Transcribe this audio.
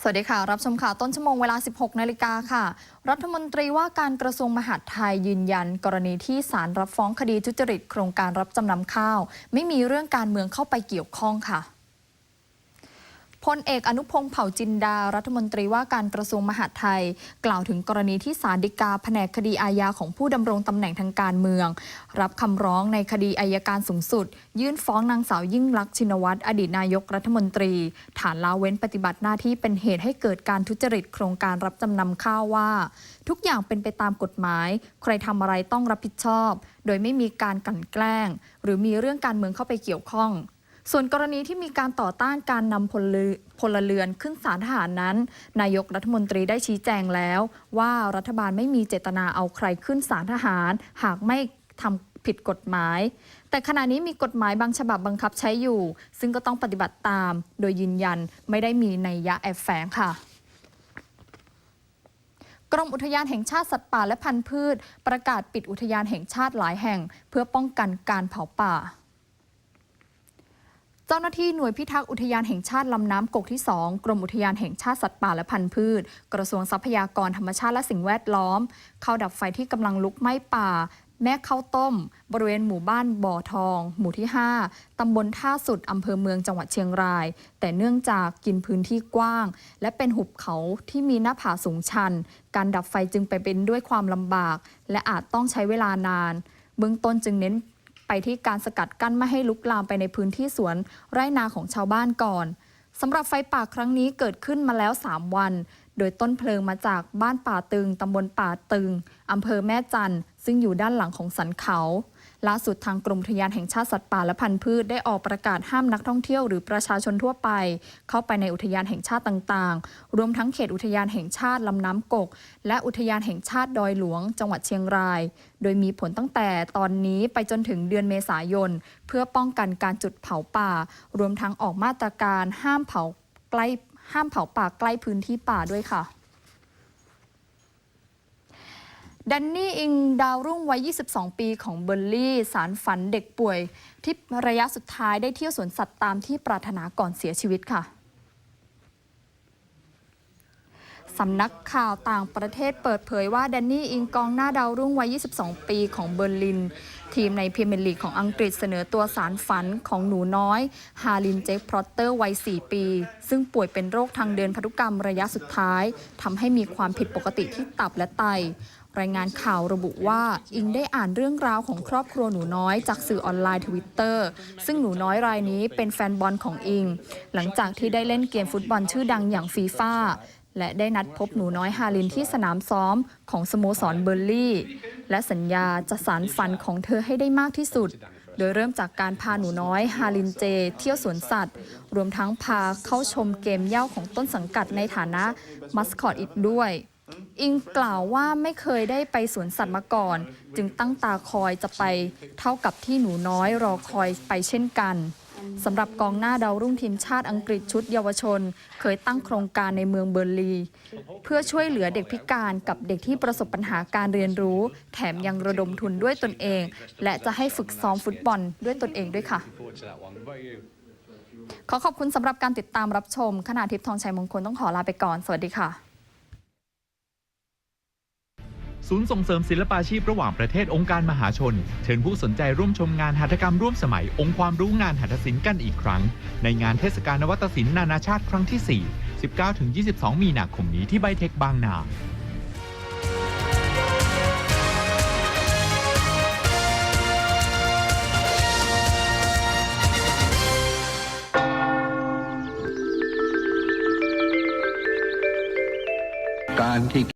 สวัสดีค่ะ รับชมข่าวต้นชั่วโมงเวลา 16 นาฬิกาค่ะ รัฐมนตรีว่าการกระทรวงมหาดไทยยืนยัน กรณีที่ศาลรับฟ้องคดีทุจริต โครงการรับจำนำข้าว ไม่มีเรื่องการเมืองเข้าไปเกี่ยวข้องค่ะ พลเอกอนุพงศ์เผ่าจินดา รัฐมนตรีว่าการกระทรวงมหาดไทย กล่าวถึงกรณีที่ศาลฎีกาแผนกคดีอาญาของผู้ดำรงตำแหน่งทางการเมือง รับคำร้องในคดีอายการสูงสุด ยื่นฟ้องนางสาวยิ่งลักษณ์ชินวัตรอดีตนายกรัฐมนตรี ฐานละเว้นปฏิบัติหน้าที่เป็นเหตุให้เกิดการทุจริตโครงการรับจำนำข้าวว่า ทุกอย่างเป็นไปตามกฎหมาย ใครทำอะไรต้องรับผิดชอบ โดยไม่มีการกลั่นแกล้ง หรือมีเรื่องการเมืองเข้าไปเกี่ยวข้อง ส่วนกรณีที่มีการต่อต้านการนำพลเรือพลเรือนขึ้นศาลทหารนั้น นายกรัฐมนตรีได้ชี้แจงแล้ว ว่ารัฐบาลไม่มีเจตนาเอาใครขึ้นศาลทหาร หากไม่ทำผิดกฎหมาย แต่ขณะนี้มีกฎหมายบางฉบับบังคับใช้อยู่ ซึ่งก็ต้องปฏิบัติตาม โดยยืนยันไม่ได้มีนัยยะแอบแฝงค่ะกรมอุทยานแห่งชาติสัตว์ป่าและพันธุ์พืช ประกาศปิดอุทยานแห่งชาติหลายแห่ง เพื่อป้องกันการเผาป่า เจ้าหน้าที่หน่วยพิทักษ์อุทยานแห่งชาติลำน้ำกกที่ 2 กรมอุทยานแห่งชาติสัตว์ป่าและพันธุ์พืช กระทรวงทรัพยากรธรรมชาติและสิ่งแวดล้อม เข้าดับไฟที่กำลังลุกไหม้ป่า แม่ข้าวต้ม บริเวณหมู่บ้านบ่อทอง หมู่ที่ 5 ตำบลท่าสุด อำเภอเมืองจังหวัดเชียงราย แต่เนื่องจากกินพื้นที่กว้าง และเป็นหุบเขาที่มีหน้าผาสูงชัน การดับไฟจึงไปเป็นด้วยความลำบาก และอาจต้องใช้เวลานาน เบื้องต้นจึงเน้น ไปที่การสกัดกั้นไม่ให้ลุกลามไปในพื้นที่สวนไร่นาของชาวบ้านก่อนสำหรับไฟป่าครั้งนี้เกิดขึ้นมาแล้ว 3 วัน โดยต้นเพลิงมาจากบ้านป่าตึงตำบลป่าตึงอำเภอแม่จันทร์ซึ่งอยู่ด้านหลังของสันเขา ล่าสุดทางกรมอุทยานแห่งชาติสัตว์ป่าและพันธุ์พืชได้ออกประกาศห้ามนักท่องเที่ยวหรือประชาชนทั่วไป เข้าไปในอุทยานแห่งชาติต่างๆ รวมทั้งเขตอุทยานแห่งชาติลำน้ำกก และอุทยานแห่งชาติดอยหลวง จังหวัดเชียงราย โดยมีผลตั้งแต่ตอนนี้ไปจนถึงเดือนเมษายน เพื่อป้องกันการจุดเผาป่า รวมทั้งออกมาตรการห้ามเผาใกล้ห้ามเผาป่าใกล้พื้นที่ป่าด้วยค่ะ แดนนี่อิงดาวรุ่งวัย 22 ปีของเบอร์ลี่ สารฝันเด็กป่วย ที่ระยะสุดท้ายได้เที่ยวสวนสัตว์ตามที่ปรารถนาก่อนเสียชีวิตค่ะ สำนักข่าวต่างประเทศเปิดเผยว่าแดนนี่อิงกองหน้าดาวรุ่งวัย 22 ปีของเบอร์ลิน ทีมในพรีเมียร์ลีกของอังกฤษเสนอตัวสารฝันของหนูน้อย ฮารินเจคพรอตเตอร์วัย 4 ปี ซึ่งป่วยเป็นโรคทางเดินพันธุกรรมระยะสุดท้ายทำให้มีความผิดปกติที่ตับและไตรายงานข่าวระบุว่าอิงได้อ่านเรื่องราวของครอบครัวหนูน้อยจากสื่อออนไลน์ทวิตเตอร์ซึ่งหนูน้อยรายนี้เป็นแฟนบอลของอิง หลังจากที่ได้เล่นเกมฟุตบอลชื่อดังอย่างฟีฟ่า และได้นัดพบหนูน้อยฮารินที่สนามซ้อมของสโมสรเบอร์ลี่ และสัญญาจะสารฝันของเธอให้ได้มากที่สุด โดยเริ่มจากการพาหนูน้อยฮารินเจ เที่ยวสวนสัตว์ รวมทั้งพาเข้าชมเกมเย้าของต้นสังกัดในฐานะมัสคอตอีกด้วย อิงกล่าวว่าไม่เคยได้ไปสวนสัตว์มาก่อน จึงตั้งตาคอยจะไปเท่ากับที่หนูน้อยรอคอยไปเช่นกัน สำหรับกองหน้าดาวรุ่งทีมชาติอังกฤษชุดเยาวชน เคยตั้งโครงการในเมืองเบอร์ลี เพื่อช่วยเหลือเด็กพิการกับเด็กที่ประสบปัญหาการเรียนรู้ แถมยังระดมทุนด้วยตนเอง และจะให้ฝึกซ้อมฟุตบอลด้วยตนเองด้วยค่ะ ขอขอบคุณสำหรับการติดตามรับชมขณะทิพย์ทองชัยมงคลต้องขอลาไปก่อน สวัสดีค่ะ ศูนย์ส่งเสริมศิลปาชีพระหว่างประเทศองค์การมหาชน เชิญผู้สนใจร่วมชมงานหัตถกรรมร่วมสมัยองค์ความรู้งานหัตถศิลป์กันอีกครั้ง ในงานเทศกาลนวัตศิลป์นานาชาติครั้งที่ 4 19-22 มีนาคมนี้ที่ไบเทคบางนาการที่